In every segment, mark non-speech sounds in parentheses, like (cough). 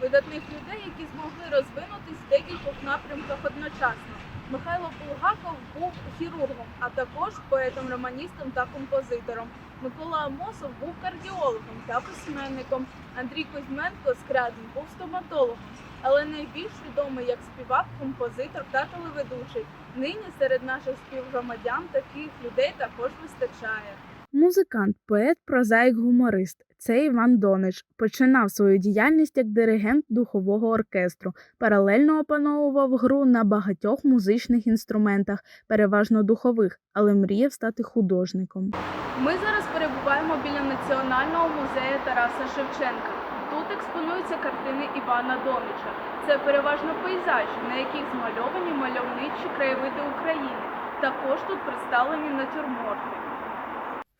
видатних людей, які змогли розвинутись в декількох напрямках одночасно. Михайло Булгаков був хірургом, а також поетом, романістом та композитором. Микола Амосов був кардіологом та письменником. Андрій Кузьменко Скрядин був стоматологом, але найбільш відомий як співак, композитор та телеведучий. Нині серед наших співгромадян таких людей також вистачає. Музикант, поет, прозаїк, гуморист. Це Іван Донич. Починав свою діяльність як диригент духового оркестру. Паралельно опановував гру на багатьох музичних інструментах, переважно духових, але мріяв стати художником. Ми зараз перебуваємо біля Національного музею Тараса Шевченка. Тут експонуються картини Івана Донича. Це переважно пейзажі, на яких змальовані мальовничі краєвиди України. Також тут представлені натюрморти.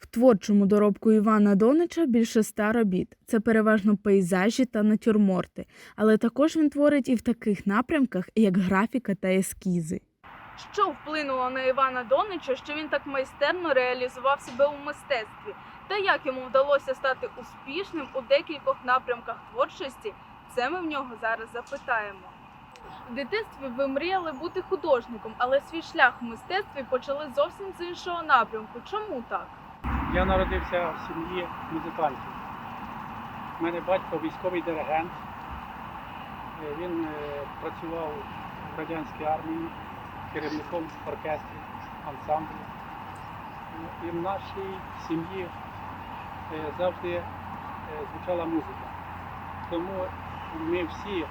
В творчому доробку Івана Донича більше ста робіт. Це переважно пейзажі та натюрморти, але також він творить і в таких напрямках, як графіка та ескізи. Що вплинуло на Івана Донича, що він так майстерно реалізував себе у мистецтві, та як йому вдалося стати успішним у декількох напрямках творчості, це ми в нього зараз запитаємо. В дитинстві ви мріяли бути художником, але свій шлях в мистецтві почали зовсім з іншого напрямку. Чому так? Я народився в сім'ї музикантів. У мене батько військовий диригент. Е, Він е, працював в радянській армії керівником оркестрів, ансамблів. Ну, І в нашій сім'ї е, завжди звучала музика. Тому ми всі,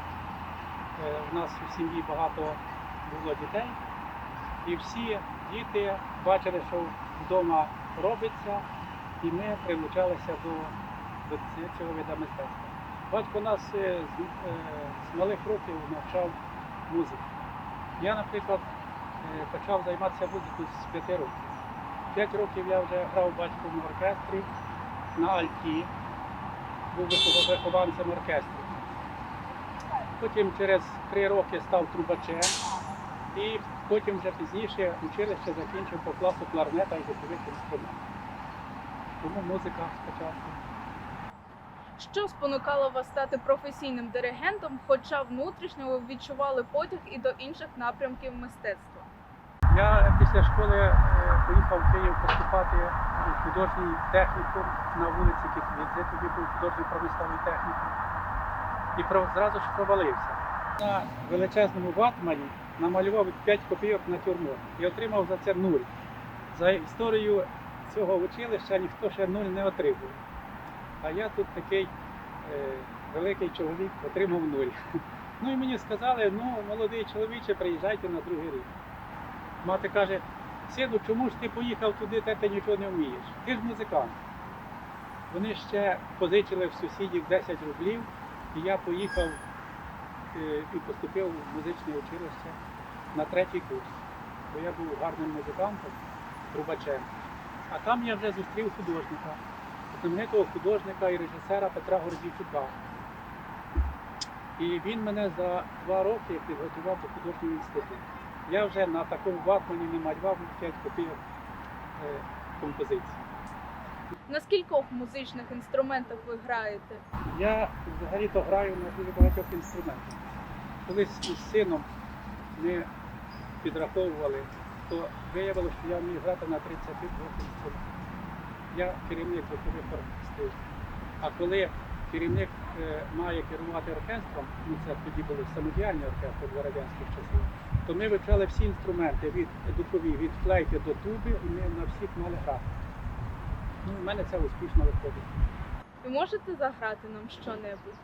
в нас у сім'ї багато було дітей, і всі діти бачили, що вдома робиться, і ми привчалися до, до цього вида мистецтва. Батько нас е, з, е, з малих років навчав музиці. Я, наприклад, е, почав займатися музикою з п'яти років. П'ять років я вже грав в батьковому оркестрі на альті, був вихов- вихованцем оркестру. Потім через три роки став трубачем і потім вже пізніше училище закінчив по класу кларнета і духових інструментів. Тому музика спочатку. Що спонукало вас стати професійним диригентом, хоча внутрішньо ви відчували потяг і до інших напрямків мистецтва? Я після школи е, поїхав в Київ поступати у художній технікум на вулиці Кітвідзе, тоді був художній промисловий технікум. І зразу ж провалився. На величезному ватмані намалював 5 копійок на тюрму і отримав за це нуль. За історію цього училища ніхто ще нуль не отримав. А я тут такий е, великий чоловік отримав нуль. (laughs) Ну і мені сказали, ну, молодий чоловіче, приїжджайте на другий рік. Мати каже, сину, чому ж ти поїхав туди, де ти нічого не вмієш? Ти ж музикант. Вони ще позичили в сусідів 10 рублів, і я поїхав і поступив в музичне училище на третій курс. Бо я був гарним музикантом, трубачем. А там я вже зустрів художника, знаменитого художника і режисера Петра Гордійчука. І він мене за два роки підготував до художнього інституту. Я вже на такому ватмані не малював 5 копійок е, композицій. На скількох музичних інструментах ви граєте? Я взагалі-то граю на дуже багатьох інструментах. Колись із сином ми підраховували, то виявилося, що я вмію грати на 32 інструментах. Я керівник духових оркестрів. А коли керівник е, має керувати оркестром, ну це тоді були самодіяльні оркестри для радянських часів, то ми вивчали всі інструменти від духові, від флейти до туби, і ми на всіх мали грати. Ну, у мене це успішно виходить. Ви можете заграти нам що-небудь?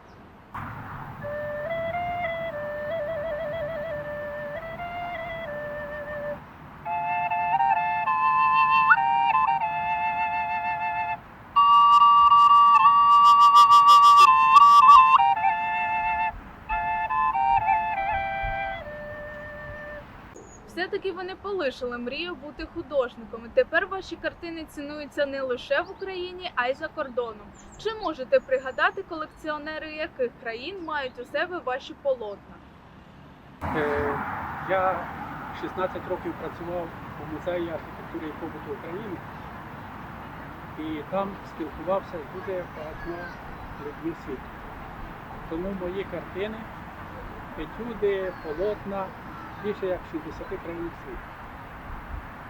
Не полишили мрію бути художником. Тепер ваші картини цінуються не лише в Україні, а й за кордоном. Чи можете пригадати колекціонери яких країн мають у себе ваші полотна? Е, Я 16 років працював у музеї архітектури і побуту України і там спілкувався з дуже багатьма людьми світу. Тому мої картини, етюди, полотна більше як 60 країн світу.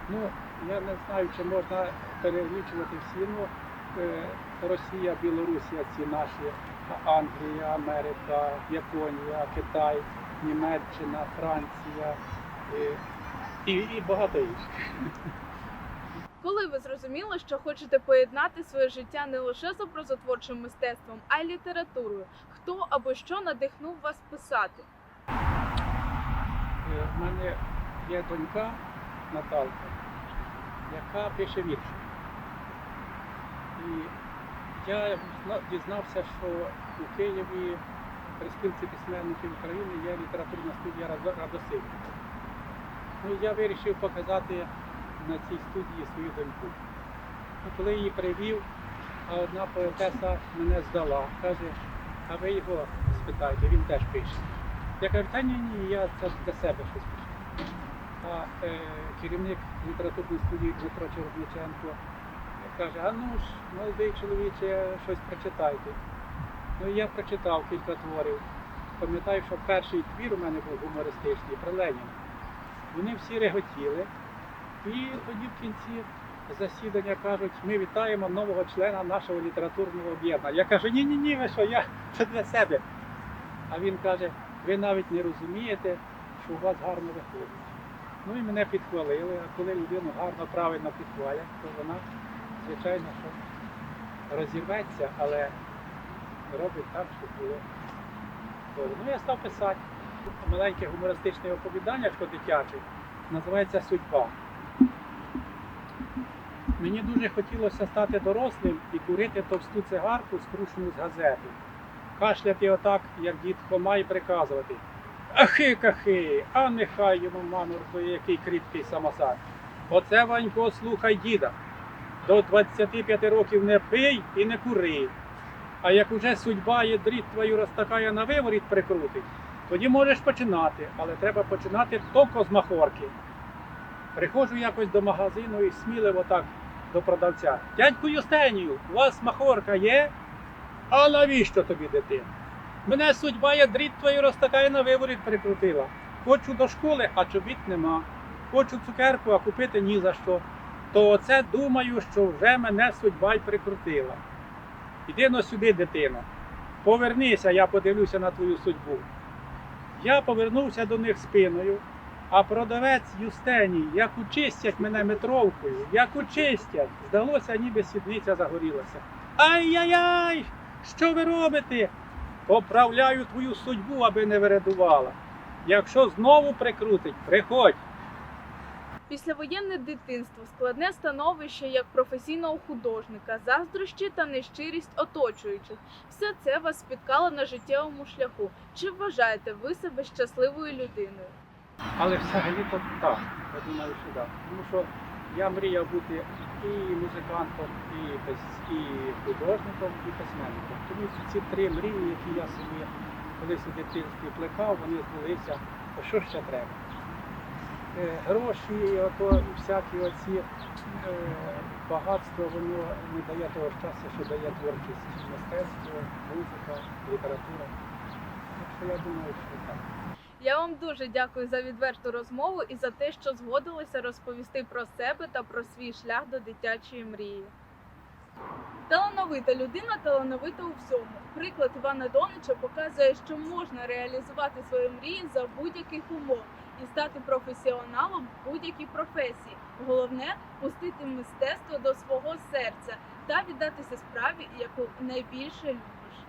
Ну, я не знаю, чи можна перелічувати всі. Ну, е, Росія, Білорусія, ці наші, Англія, Америка, Японія, Китай, Німеччина, Франція і, і багато інших. Коли ви зрозуміли, що хочете поєднати своє життя не лише з образотворчим мистецтвом, а й літературою, хто або що надихнув вас писати? В мене є донька Наталка, яка пише вірші. І я дізнався, що у Києві при спілці письменників України є літературна студія Радо- Радосиль. Ну, я вирішив показати на цій студії свою доньку. Ну, коли її привів, а одна поетеса мене здала, каже, а ви його спитайте, він теж пише. Я кажу, та ні, ні, я це для себе щось пишу. А е, керівник літературної студії Дмитро Червниченко каже, а ну ж, молодий чоловіче, щось прочитайте. Ну і я прочитав кілька творів. Пам'ятаю, що перший твір у мене був гумористичний про Леніна. Вони всі реготіли. І тоді в кінці засідання кажуть, ми вітаємо нового члена нашого літературного об'єднання. Я кажу, ні, ні, ні, ви що, я (laughs) це для себе. А він каже, ви навіть не розумієте, що у вас гарно виходить. Ну і мене підхвалили, а коли людину гарно, правильно підхвалять, то вона, звичайно, що розірветься, але робить так, щоб було добре. Ну я став писати маленьке гумористичне оповідання, що дитяче, називається Судьба. Мені дуже хотілося стати дорослим і курити товсту цигарку, скручену з газети. Кашляти отак, як дід Хома, і приказувати. Ахи кахи, а нехай йому маморко, який кріпкий самосад. Оце Ванько, слухай діда. До 25 років не пий і не кури. А як уже судьба є дріт твою розтакає на виворіт прикрутить, тоді можеш починати, але треба починати тільки з махорки. Приходжу якось до магазину і сміливо так до продавця. Дядьку Юстенію, у вас махорка є? А навіщо тобі дитина? Мене судьба є дріт твою розтакає на виворіт прикрутила. Хочу до школи, а чобіт нема. Хочу цукерку, а купити ні за що. То оце думаю, що вже мене судьба й прикрутила. Іди но сюди, дитино. Повернися, я подивлюся на твою судьбу. Я повернувся до них спиною, а продавець Юстеній, як учистять мене метровкою, як учистять, здалося, ніби сідниця загорілася. Ай-яй-яй! Що ви робите? Поправляю твою судьбу, аби не вирадувала. Якщо знову прикрутить, приходь. Післявоєнне дитинство, складне становище як професійного художника, заздрощі та нещирість оточуючих. Все це вас спіткало на життєвому шляху. Чи вважаєте ви себе щасливою людиною? Але взагалі то так, я думаю, що так. Тому що я мріяв бути і музикантом, і, і художником, і письменником. Тому ці три мрії, які я собі колись у дитинстві плекав, вони збулися. Що ще треба? Е, Гроші, ото всякі оці е, багатство, воно не дає того щастя, що дає творчість, мистецтво, музика, література. Так що я думаю, що так. Я вам дуже дякую за відверту розмову і за те, що згодилися розповісти про себе та про свій шлях до дитячої мрії. Талановита людина талановита у всьому. Приклад Івана Донича показує, що можна реалізувати свої мрії за будь-яких умов і стати професіоналом в будь-якій професії. Головне пустити мистецтво до свого серця та віддатися справі, яку найбільше любить.